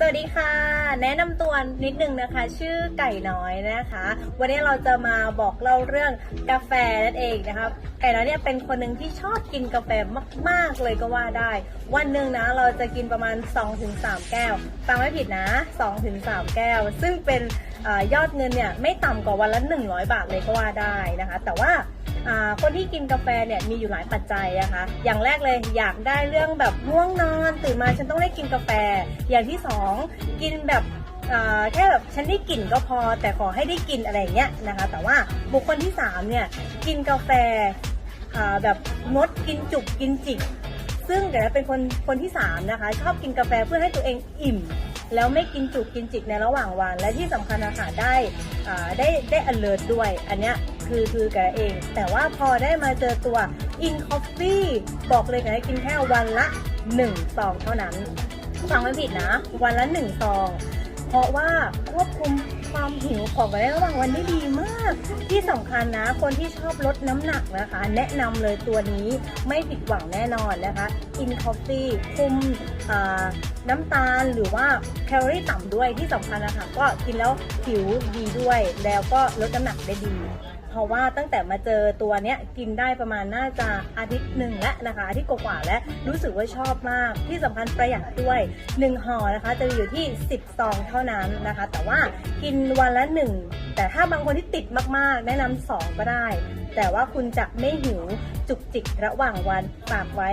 สวัสดีค่ะ แนะนำตัวนิดนึงนะคะ ชื่อไก่น้อยนะคะ วันนี้เราจะมาบอกเล่าเรื่องกาแฟนั่นเองนะคะไก่น้อยเนี่ยเป็นคนหนึ่งที่ชอบกินกาแฟมาก ๆ เลยก็ว่าได้ วันหนึ่งนะเราจะกินประมาณ 2-3 แก้วฟังไม่ผิดนะ 2-3 แก้ว ซึ่งเป็นอยอดเงินเนี่ยไม่ต่ำกว่าวันละ 100 บาทเลยก็ว่าได้นะคะ แต่ว่า คนที่กินกาแฟเนี่ยมีอยู่หลายปัจจัยนะคะ อย่างแรกเลยอยากได้เรื่องแบบง่วงนอนตื่นมาฉันต้องได้กินกาแฟ อย่างที่สองกินแบบแค่แบบฉันได้กลิ่นก็พอ แต่ขอให้ได้กินอะไรเงี้ยนะคะ แต่ว่าบุคคลที่สามเนี่ยกินกาแฟาแบบงดกินจุกกินจิกซึ่งเดี๋ยวเป็นคนคนที่สามนะคะชอบกินกาแฟเพื่อให้ตัวเองอิ่ม แล้วไม่กินจุกกินจิกในระหว่างวัน และที่สำคัญนะคะได้ได้ได้ alert ด้วย อันเนี้ย คือคือแกเอง แต่ว่าพอได้มาเจอตัว in coffee บอกเลยนะกินแค่วันละ1ซองเท่านั้นฟังไม่ผิดนะ วันละ1ซองเพราะว่าควบคุมความหิวของกันในระหว่างวันได้ดีมาก ที่สำคัญนะ คนที่ชอบลดน้ำหนักนะคะ แนะนำเลยตัวนี้ไม่ผิดหวังแน่นอนนะคะ In Coffee คุมน้ำตาลหรือว่าแคลอรี่ต่ำด้วยที่สำคัญนะคะก็กินแล้วผิวดีด้วย แล้วก็ลดน้ำหนักได้ดี เพราะว่าตั้งแต่มาเจอตัวเนี้ยกินได้ประมาณน่าจะอาทิตย์หนึ่งแล้วนะคะอาทิตย์กว่าๆแล้วรู้สึกว่าชอบมากที่สำคัญประหยัดด้วย1ห่อนะคะจะมีอยู่ที่ 10 ซองเท่านั้นนะคะ แต่ว่ากินวันละ 1 แต่ถ้าบางคนที่ติดมากๆ แนะนำ2ก็ได้ แต่ว่าคุณจะไม่หิวจุกจิกระหว่างวันฝากไว้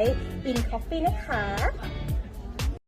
in coffee นะคะ